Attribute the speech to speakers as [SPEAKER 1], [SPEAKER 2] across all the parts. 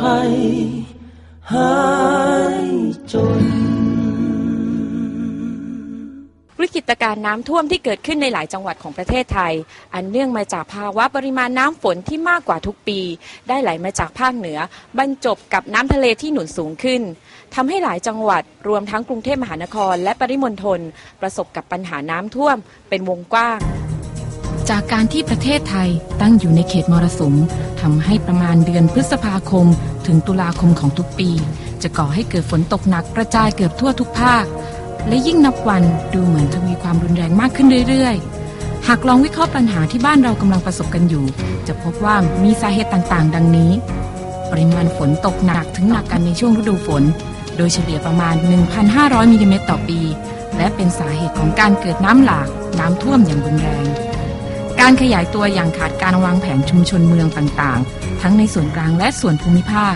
[SPEAKER 1] ไทยหายจน
[SPEAKER 2] วิกฤตการณ์น้ำท่วมที่เกิดขึ้นในหลายจังหวัดของประเทศไทย อันเนื่องมาจากภาวะปริมาณน้ำฝนที่มากกว่าทุกปี ได้ไหลมาจากภาคเหนือ บรรจบกับน้ำทะเลที่หนุนสูงขึ้นทำให้หลายจังหวัดรวมทั้งกรุงเทพมหานคร และปริมณฑลประสบกับปัญหาน้ำท่วมเป็นวงกว้าง
[SPEAKER 3] จากการที่ประเทศไทยตั้งอยู่ในเขตมรสุมทำให้ประมาณเดือนพฤษภาคม ถึงตุลาคมของทุกปี จะก่อให้เกิดฝนตกหนักกระจายเกือบทั่วทุกภาค และยิ่งนับวันดูเหมือนทวีความรุนแรงมากขึ้นเรื่อยๆ หากลองวิเคราะห์ปัญหาที่บ้านเรากำลังประสบกันอยู่ จะพบว่ามีสาเหตุต่างๆ ดังนี้ ปริมาณฝนตกหนักถึงหนักกันในช่วงฤดูฝน โดยเฉลี่ยประมาณ 1,500มิลลิเมตรต่อปี และเป็นสาเหตุของการเกิดน้ำหลาก น้ำท่วมอย่างรุนแรง การขยายตัวอย่างขาดการวางแผนชุมชนเมืองต่างๆ ทั้งในส่วนกลางและส่วนภูมิภาค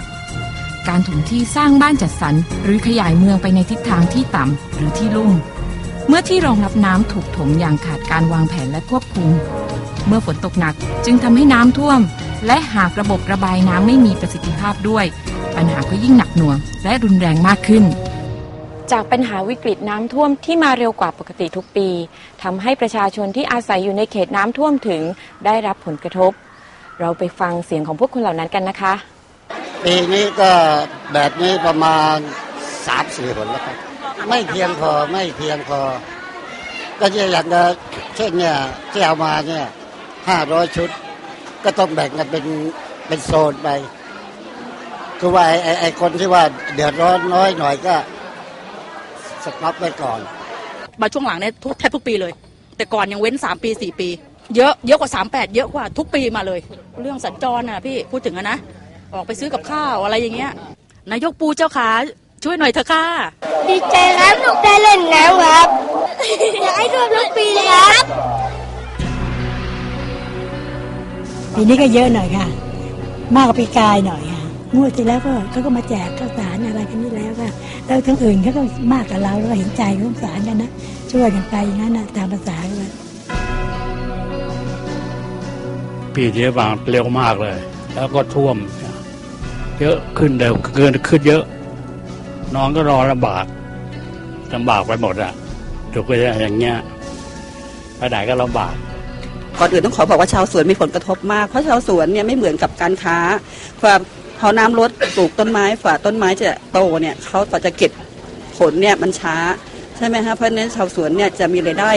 [SPEAKER 3] การถมที่สร้างบ้านจัดสรรหรือขยายเมืองไปในทิศทางที่ต่ำหรือที่ลุ่ม เมื่อที่รองรับน้ำถูกถมอย่างขาดการวางแผนและควบคุม เมื่อฝนตกหนักจึงทำให้น้ำท่วม และหากระบบระบายน้ำไม่มีประสิทธิภาพด้วย ปัญหาก็ยิ่งหนักหน่วงและรุนแรงมากขึ้น
[SPEAKER 2] จากปัญหาวิกฤตน้ำท่วมที่มาเร็วกว่าปกติทุกปีทำให้ประชาชนที่อาศัยอยู่ในเขตน้ำท่วมถึงได้รับผลกระทบ เราไปฟังเสียงของพวกคนเหล่านั้นกันนะคะ
[SPEAKER 4] ปีนี้ก็แบบนี้ประมาณสามสี่ผลแล้วครับ ไม่เพียงพอไม่เพียงพอ ก็จะอย่างเเช่นเนี่ยที่เอามาเนี่ยห้าร้อยชุด ก็ต้องแบ่งกันเป็นเป็นโซนไป คือว่าไอ้ไอ้ไอ้คนที่ว่าเดือดร้อนน้อยหน่อยก็ สต็อปไปก่อน
[SPEAKER 5] มาช่วงหลังเนี่ยทุกแทบทุกปีเลย แต่ก่อนยังเว้นสามปีสี่ปี เยอะเยอะกว่าสามแปดเยอะกว่าทุกปีมาเลย เรื่องสัญจรน่ะพี่พูดถึงอะนะ ออกไปซื้อกับข้าวอะไรอย่างเงี้ยนายกปูเจ้าขาช่วยหน่อยเถอะค่ะ
[SPEAKER 6] ดีใจครับลูกได้เล่นน้ำครับอยากให้ท่วมทุกปีเลยครับ
[SPEAKER 7] ปีนี้ก็เยอะหน่อยค่ะ มากกว่าปีกายหน่อยค่ะ งวดที่แล้วก็เขาก็มาแจกข้าวสารอะไรกันนี่แล้วค่ะแล้วทั้งอื่นเขาก็มากกับเราแล้วก็เห็นใจสงสารกันนะช่วยกันไปอย่างนั้นนะตามภาษากัน
[SPEAKER 8] ปีนี้บางเร็วมากเลย แล้วก็ท่วมเยอะขึ้นเร็วเกินขึ้นเยอะ น้องก็รอลำบากลำบากไปหมดอะถูกไหมอย่างเงี้ยไปไหนก็ลำบาก
[SPEAKER 9] ก่อนอื่นต้องขอบอกว่าชาวสวนมีผลกระทบมาก เพราะชาวสวนเนี่ยไม่เหมือนกับการค้า ความพ อน้ำลดปลูกต้นไม้ฝ่าต้นไม้จะโตเนี่ยเขาต่อจะเก็บผลเนี่ยมันช้าใช่ไหมฮะเพราะฉะนั้นชาวสวนเนี่ยจะมีรายได้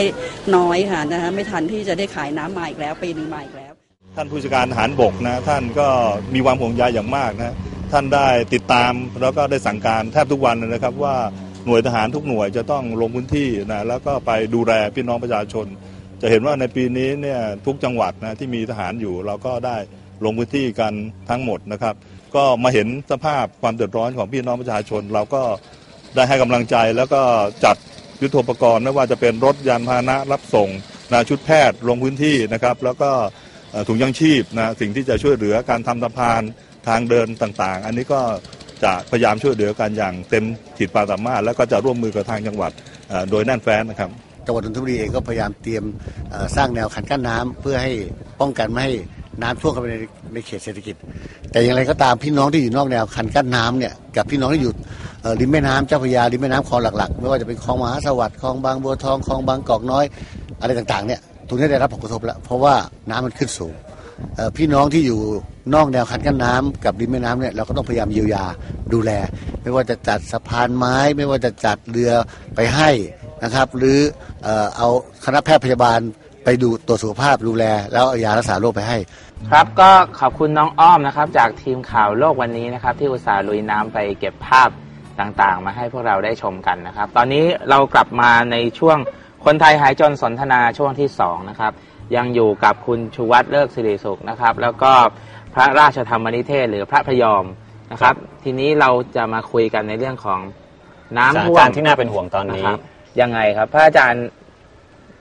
[SPEAKER 9] น้อยค่ะนะคะไม่ทันที่จะได้ขายน้ำมาอีกแล้วปีหนึ่งมาอีกแล้ว
[SPEAKER 10] ท่านผู้จัดการทหารบกนะท่านก็มีความห่วงใยอย่างมากนะท่านได้ติดตามแล้วก็ได้สั่งการแทบทุกวันนะครับว่าหน่วยทหารทุกหน่วยจะต้องลงพื้นที่นะแล้วก็ไปดูแลพี่น้องประชาชน จะเห็นว่าในปีนี้เนี่ยทุกจังหวัดนะที่มีทหารอยู่เราก็ได้ลงพื้นที่กันทั้งหมดนะครับ ก็มาเห็นสภาพความเดือดร้อนของพี่น้องประชาชน เราก็ได้ให้กำลังใจแล้วก็จัดยุทโธปกรณ์ไม่ว่าจะเป็นรถยานพาหนะรับส่งนะชุดแพทย์ลงพื้นที่นะครับ แล้วก็ถุงยังชีพนะสิ่งที่จะช่วยเหลือการทำสะพานทางเดินต่างๆ อันนี้ก็จะพยายามช่วยเหลือกันอย่างเต็มขีดความสามารถ แล้วก็จะร่วมมือกับทางจังหวัดโดยแน่นแฟ้นนะครับ
[SPEAKER 11] จังหวัดนนทบุรีเองก็พยายามเตรียมสร้างแนวคันกั้นน้ำเพื่อให้ป้องกันไม่ให้ น้ำท่วมเข้าไปในในเขตเศรษฐกิจ แต่อย่างไรก็ตามพี่น้องที่อยู่นอกแนวคันกั้นน้ำเนี่ยกับพี่น้องที่อยู่ริมแม่น้ำเจ้าพระยาริมแม่น้ำคลองหลักๆ ไม่ว่าจะเป็นคลองมหาสวัสดิ์คลองบางบัวทองคลองบางกอกน้อย อะไรต่างๆเนี่ยตรงนี้ได้รับผลกระทบแล้วเพราะว่าน้ำมันขึ้นสูงพี่น้องที่อยู่นอกแนวคันกั้นน้ำกับริมแม่น้ำเนี่ยเราก็ต้องพยายามเยียวยาดูแล ไม่ว่าจะจัดสะพานไม้ ไม่ว่าจะจัดเรือไปให้นะครับ หรือเอาคณะแพทย์พยาบาล ไปดูตรวจสุขภาพดูแล แล้วเอายารักษาโรคไปให้
[SPEAKER 12] ครับก็ขอบคุณน้องอ้อมนะครับ จากทีมข่าวโลกวันนี้นะครับ ที่อุตส่าห์ลุยน้ำไปเก็บภาพต่างๆ มาให้พวกเราได้ชมกันนะครับ ตอนนี้เรากลับมาในช่วงคนไทยหายจนสนทนาช่วงที่2นะครับ ยังอยู่กับคุณชูวัตรเลิกสิริสุขนะครับ แล้วก็พระราชธรรมนิเทศหรือพระพยอมนะครับ ทีนี้เราจะมาคุยกันในเรื่องของน้ำท่วม
[SPEAKER 13] ที่น่าเป็นห่วงตอนนี้
[SPEAKER 12] ยังไงครับ พระอาจารย์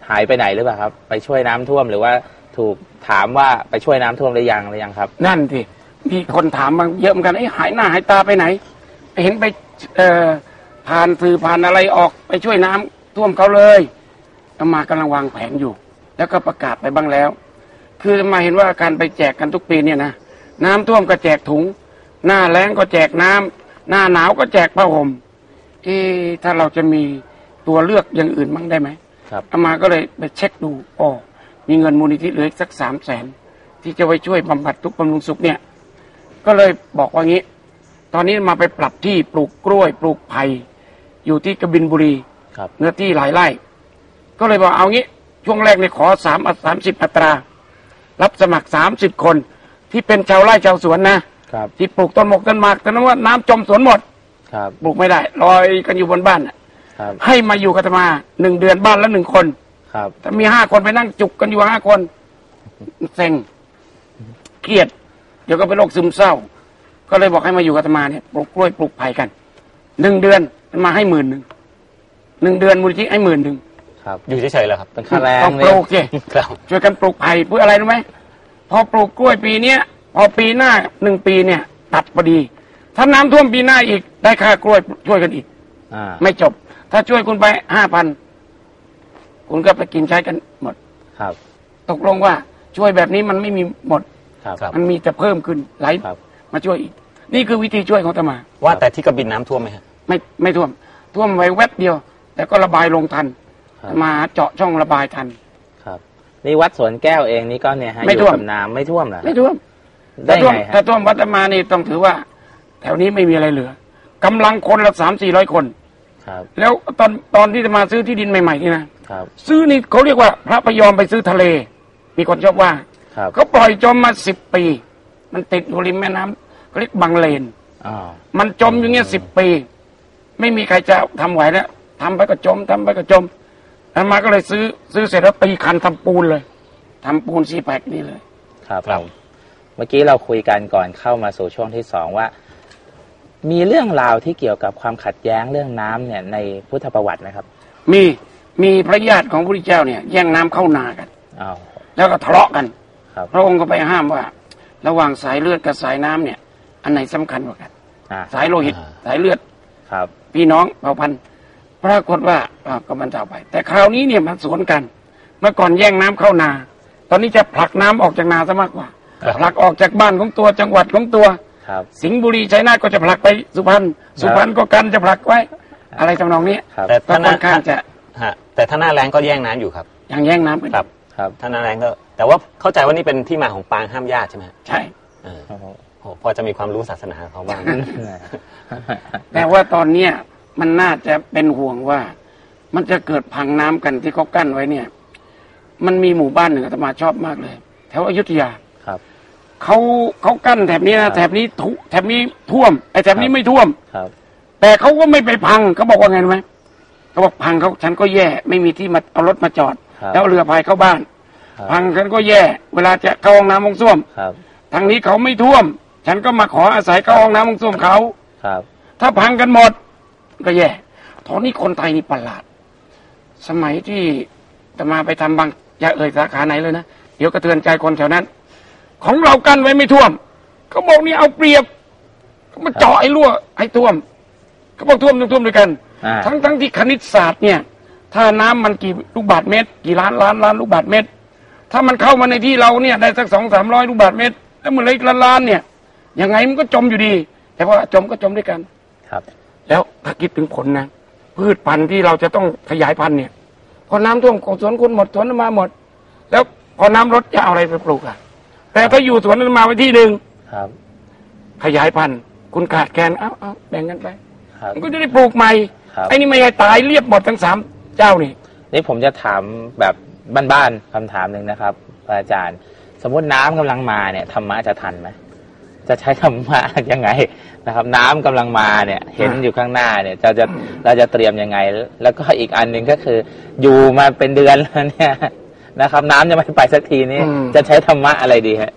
[SPEAKER 12] หายไปไหนหรือเปล่าครับ ไปช่วยน้ำท่วมหรือว่าถูกถามว่าไปช่วยน้ำท่วมหรือยังหรือยังครับ
[SPEAKER 14] นั่นสิมีคนถามมาเยอะเหมือนกันไอ้หายหน้าหายตาไปไหน เห็นไปเอ่อผ่านสื่อผ่านอะไรออกไปช่วยน้ำท่วมเขาเลยมากำลังวางแผนอยู่ แล้วก็ประกาศไปบ้างแล้ว คือมาเห็นว่าการไปแจกกันทุกปีเนี่ยนะน้ำท่วมก็แจกถุง หน้าแล้งก็แจกน้ำหน้าหนาวก็แจกผ้าห่มเอ๊ะถ้าเราจะมีตัวเลือกอย่างอื่นบ้างได้ไหม
[SPEAKER 12] ครับ
[SPEAKER 14] อามาก็เลยไปเช็คดูอ๋อมีเงินมูลนิธิเหลืออีกสักสามแสนที่จะไปช่วยบำบัดทุกข์บำรุงสุขเนี่ย ก็เลยบอกว่างี้ ตอนนี้มาไปปรับที่ปลูกกล้วยปลูกไผ่อยู่ที่กบินบุรี
[SPEAKER 12] ครับ
[SPEAKER 14] เนื้อที่หลายไร่ ก็เลยบอกเอางี้ ช่วงแรกเนี่ยขอสามสามสิบอัตรา รับสมัครสามสิบคน ที่เป็นชาวไร่ชาวสวนนะ
[SPEAKER 12] ครับ
[SPEAKER 14] ที่ปลูกต้นหมกต้นหมากแต่นั้นว่าน้ำจมสวนหมด
[SPEAKER 12] ครับ
[SPEAKER 14] ปลูกไม่ได้ลอยกันอยู่บนบ้านน่ะ
[SPEAKER 12] ครับ
[SPEAKER 14] ให้มาอยู่กับอาตมาหนึ่งเดือนบ้านละหนึ่งคน
[SPEAKER 12] ครับ
[SPEAKER 14] ถ้ามีห้าคนไปนั่งจุกกันอยู่ห้าคนเซ็งเครียด เดี๋ยวก็เป็นโรคซึมเศร้า ก็เลยบอกให้มาอยู่กับอาตมาเนี่ยปลูกกล้วยปลูกไผ่กันหนึ่งเดือนอาตมาให้หมื่นหนึ่งหนึ่งเดือนมูลนิธิให้หมื่นหนึ่ง
[SPEAKER 12] ครับ
[SPEAKER 13] อยู่เฉยๆเหรอครับ
[SPEAKER 12] เป็นค่าแรง
[SPEAKER 14] ต้องป
[SPEAKER 12] เนี่ย
[SPEAKER 14] ลูกสิ
[SPEAKER 13] ครับ
[SPEAKER 14] ช่วยกันปลูกไผ่เพื่ออะไรรู้ไหมพอปลูกกล้วยปีเนี้ยพอปีหน้าหนึ่งปีเนี่ย ตัดพอดี ถ้าน้ำท่วมปีหน้าอีกได้ค่ากล้วยช่วยกันอีก
[SPEAKER 12] อ่า
[SPEAKER 14] ไม่จบ ถ้าช่วยคุณไปห้าพันคุณก็ไปกินใช้กันหมด
[SPEAKER 12] ครับ
[SPEAKER 14] ตกลงว่าช่วยแบบนี้มันไม่มีหมด
[SPEAKER 12] ครับ
[SPEAKER 14] มันมีแต่เพิ่มขึ้นไหล
[SPEAKER 12] ครับ
[SPEAKER 14] มาช่วยอีก นี่คือวิธีช่วยของอาตมา
[SPEAKER 13] ว่าแต่ที่กระบินน้ำท่วมไหมฮะ
[SPEAKER 14] ไม่ไม่ท่วม ท่วมไว้แวบเดียว แต่ก็ระบายลงทัน
[SPEAKER 12] ครับ
[SPEAKER 14] มาเจาะช่องระบายทัน
[SPEAKER 12] ครับนี่วัดสวนแก้วเองนี่ก็เนี่ยฮะ
[SPEAKER 14] ไม่
[SPEAKER 12] อยู่
[SPEAKER 14] ท่วม
[SPEAKER 12] กับน้ำไม่ท่วมเหรอ
[SPEAKER 14] ไม่ท่วม
[SPEAKER 12] ได้
[SPEAKER 14] ถ้าท่วม
[SPEAKER 12] ไงฮะ
[SPEAKER 14] ถ้าท่วมวัดอาตมานี่ต้องถือว่า แถวนี้ไม่มีอะไรเหลือกำลังคนละสามสี่ร้อยคน
[SPEAKER 12] ครับ
[SPEAKER 14] แล้วตอนตอนที่จะมาซื้อที่ดินใหม่ๆนี่นะครับซื้อนี่เขาเรียกว่าพระพยอมไปซื้อทะเล มีคนชอบว่า
[SPEAKER 12] ครับ
[SPEAKER 14] เขาปล่อยจมมาสิบปี มันติดอยู่ริมแม่น้ำเขาเรียกบางเลน
[SPEAKER 12] อ๋อ
[SPEAKER 14] มันจมอยู่เงี้ยสิบปี ไม่มีใครจะทำไหวแล้วทำไปก็จมทำไปก็จมแล้วมาก็เลยซื้อซื้อเสร็จแล้วตีคันทำปูนเลยทำปูนซีแพคนี่เลย
[SPEAKER 12] ครับผมเมื่อกี้เราคุยกันก่อนเข้ามาสู่ช่วงที่สองว่า มีเรื่องราวที่เกี่ยวกับความขัดแย้งเรื่องน้ำเนี่ยในพุทธประวัตินะครับ
[SPEAKER 14] มีมีพระญาติของพระพุทธเจ้าเนี่ย แย่งน้ำเข้านากัน
[SPEAKER 12] อ้าว
[SPEAKER 14] แล้วก็ทะเลาะกัน
[SPEAKER 12] ครับ
[SPEAKER 14] พระองค์ก็ไปห้ามว่า ระหว่างสายเลือดกับสายน้ำเนี่ย อันไหนสำคัญกว่ากัน
[SPEAKER 12] อ่า
[SPEAKER 14] สายโลหิตสายเลือด
[SPEAKER 12] ครับ
[SPEAKER 14] พี่น้องเผ่าพันธุ์ปรากฏว่าอ่าก็มันจะเอาไป แต่คราวนี้เนี่ยมันสวนกัน เมื่อก่อนแย่งน้ำเข้านา ตอนนี้จะผลักน้ำออกจากนาซะมากกว่า
[SPEAKER 12] ครับ
[SPEAKER 14] ผลักออกจากบ้านของตัวจังหวัดของตัว
[SPEAKER 12] ครับ
[SPEAKER 14] สิงห์บุรีชัยนาทก็จะผลักไปสุพรรณสุพรรณก็กันจะผลักไว้ อะไรทำนองนี้
[SPEAKER 12] ครับ
[SPEAKER 13] แต่
[SPEAKER 14] ก็
[SPEAKER 13] ถ้าห
[SPEAKER 14] ค่
[SPEAKER 13] น้า
[SPEAKER 14] อนข้างจะ
[SPEAKER 13] ฮะแต่ถ้าหน้าแรงก็แย่งน้ำอยู่ครับ
[SPEAKER 14] ยังแย่งน้ำกัน
[SPEAKER 13] ครับ
[SPEAKER 12] ครับ
[SPEAKER 13] ถ้าหน้าแรงก็ แต่ว่าเข้าใจว่านี่เป็นที่มาของปางห้ามญาติใช่ไหมฮะ
[SPEAKER 14] ใช่
[SPEAKER 13] เออโหพอจะมีความรู้ศาสนาเขาบ้าง
[SPEAKER 14] แต่ว่าตอนเนี้ยมันน่าจะเป็นห่วงว่า มันจะเกิดพังน้ำกันที่เขากั้นไว้เนี่ย มันมีหมู่บ้านหนึ่งอาตมาชอบมากเลยแถวอยุธยา
[SPEAKER 12] ครับ
[SPEAKER 14] เขาเขากั้นแถบนี้นะแถบนี้ทุแถบนี้ท่วมไอ้แถบนี้ไม่ท่วม
[SPEAKER 12] ครับ
[SPEAKER 14] แต่เขาก็ไม่ไปพังเขาบอกว่าไงรู้ไหมเขาบอกพังเขาฉันก็แย่ไม่มีที่มาเอารถมาจอด
[SPEAKER 12] ครับ
[SPEAKER 14] แล้วเอาเรือพายเข้าบ้าน
[SPEAKER 12] ครับ
[SPEAKER 14] พังฉันก็แย่ เวลาจะเข้าห้องน้ำห้องส้วม
[SPEAKER 12] ครับ
[SPEAKER 14] ทางนี้เขาไม่ท่วม ฉันก็มาขออาศัยเข้าห้องน้ำห้องส้วมเขา
[SPEAKER 12] ครับ
[SPEAKER 14] ถ้าพังกันหมด ก็แย่ตอนนี้คนไทยนี่ประหลาด สมัยที่จะมาไปทำบางอย่าเอ่ยสาขาไหนเลยนะเดี๋ยวกระเทือนใจคนแถวนั้น ของเรากันไว้ไม่ท่วมเขาบอกนี่เอาเปรียบเขามาเจาะไอ้รั่วไอ้ท่วมเขาบอกท่วมต้องท่วมด้วยกัน
[SPEAKER 12] อ่า
[SPEAKER 14] ทั้งทั้งที่คณิตศาสตร์เนี่ย ถ้าน้ำมันกี่ลูกบาทเมตร กี่ล้านล้านล้านลูกบาทเมตร ถ้ามันเข้ามาในที่เราเนี่ยได้สักสองสามร้อยลูกบาทเมตร แล้วมันเหลยล้านล้านเนี่ยยังไงมันก็จมอยู่ดี แต่ว่าจมก็จมด้วยกัน
[SPEAKER 12] ครับ
[SPEAKER 14] แล้วถ้าคิดถึงผลนะ พืชพันธุ์ที่เราจะต้องขยายพันธุ์เนี่ย พอน้ำท่วมของสวนคุณหมดสวนมาหมด แล้วพอน้ำลดจะเอาอะไรไปปลูกอะ แต่ถ้าอยู่สวนนั้นมาไว้ที่หนึ่ง
[SPEAKER 12] ครับ
[SPEAKER 14] ขยายพันธุ์คุณขาดแคลนเอาเอาแบ่งกันไป
[SPEAKER 12] ครับ
[SPEAKER 14] มันก็จะได้ปลูกใหม่
[SPEAKER 12] ครับ
[SPEAKER 14] ไอ้นี่ไม่ให้ตายเรียบหมดทั้งสามเจ้านี่
[SPEAKER 12] นี่ผมจะถามแบบบ้านๆคำถามหนึ่งนะครับพระอาจารย์ สมมติน้ำกำลังมาเนี่ยธรรมะจะทันไหมจะใช้ธรรมะ ยังไงนะครับ น้ำกำลังมาเนี่ย เห็นอยู่ข้างหน้าเนี่ยเราจะเราจะเตรียมยังไง แล้วก็อีกอันหนึ่งก็คือ อยู่มาเป็นเดือนแล้วเนี่ย นะครับ น้ำจะไม่ไปสักทีนี้
[SPEAKER 14] อืม
[SPEAKER 12] จะใช้ธรรมะอะไรดีฮะ